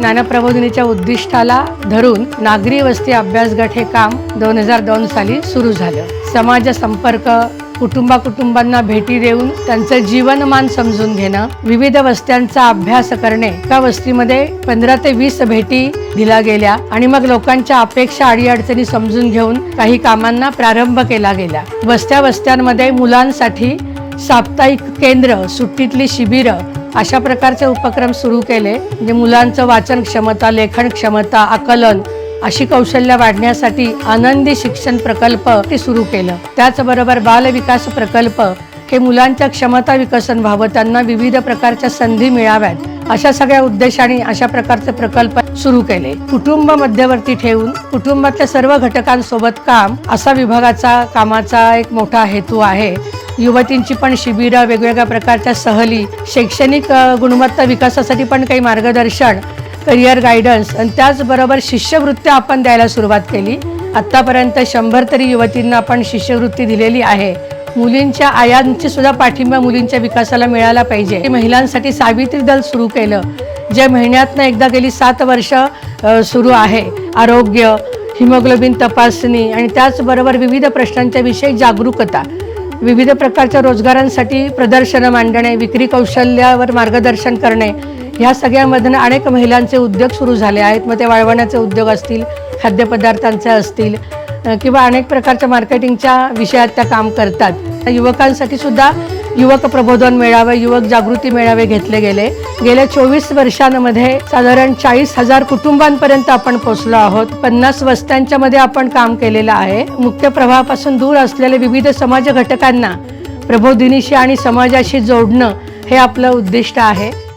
ज्ञानप्रबोधिनीच्या उद्दिष्टाला धरून नागरी वस्ती अभ्यास गट हे काम दोन हजार दोन साली सुरू झालं. समाज संपर्क कुटुंबा कुटुंबांना भेटी देऊन त्यांचं जीवनमान समजून घेणं विविध वस्त्यांचा अभ्यास करणे त्या वस्तीमध्ये पंधरा ते वीस भेटी दिल्या गेल्या आणि मग लोकांच्या अपेक्षा अडीअडचणी समजून घेऊन काही कामांना प्रारंभ केला गेला. वस्त्या वस्त्यांमध्ये मुलांसाठी साप्ताहिक केंद्र सुट्टीतली शिबिरं अशा प्रकारचे उपक्रम सुरू केले म्हणजे मुलांचं वाचन क्षमता लेखन क्षमता आकलन अशी कौशल्य वाढण्यासाठी आनंदी शिक्षण प्रकल्प ते सुरू केलं. त्याचबरोबर बालविकास प्रकल्प हे मुलांच्या क्षमता विकसन व्हावं त्यांना विविध प्रकारच्या संधी मिळाव्यात अशा सगळ्या उद्देशाने अशा प्रकारचे प्रकल्प सुरू केले. कुटुंब मध्यवर्ती ठेवून कुटुंबातल्या सर्व घटकांसोबत काम असा विभागाचा कामाचा एक मोठा हेतू आहे. युवतींची पण शिबिरं वेगवेगळ्या प्रकारच्या सहली शैक्षणिक गुणवत्ता विकासासाठी पण काही मार्गदर्शन करिअर गायडन्स आणि त्याचबरोबर शिष्यवृत्त्या आपण द्यायला सुरुवात केली. आत्तापर्यंत शंभर तरी युवतींना आपण शिष्यवृत्ती दिलेली आहे. मुलींच्या आयांची सुद्धा पाठिंबा मुलींच्या विकासाला मिळाला पाहिजे. महिलांसाठी सावित्री दल सुरू केलं जे महिन्यातनं एकदा गेली सात वर्ष सुरू आहे. आरोग्य हिमोग्लोबिन तपासणी आणि त्याचबरोबर विविध प्रश्नांच्या विषयी जागरूकता. विविध प्रकारच्या रोजगारांसाठी प्रदर्शनं मांडणे विक्री कौशल्यावर मार्गदर्शन करणे ह्या सगळ्यामधनं अनेक महिलांचे उद्योग सुरू झाले आहेत. मग ते वाळवण्याचे उद्योग असतील खाद्यपदार्थांचे असतील किंवा अनेक प्रकारच्या मार्केटिंगच्या विषयात त्या काम करतात. युवकांसाठी सुद्धा युवक प्रबोधन मेळावे युवक जागृती मेळावे घेतले गेले. गेल्या चोवीस वर्षांमध्ये साधारण चाळीस हजार कुटुंबांपर्यंत आपण पोहोचलो आहोत. पन्नास वस्त्यांच्या मध्ये आपण काम केलेलं आहे. मुख्य प्रवाहापासून दूर असलेल्या विविध समाज घटकांना प्रबोधिनीशी आणि समाजाशी जोडणं हे आपलं उद्दिष्ट आहे.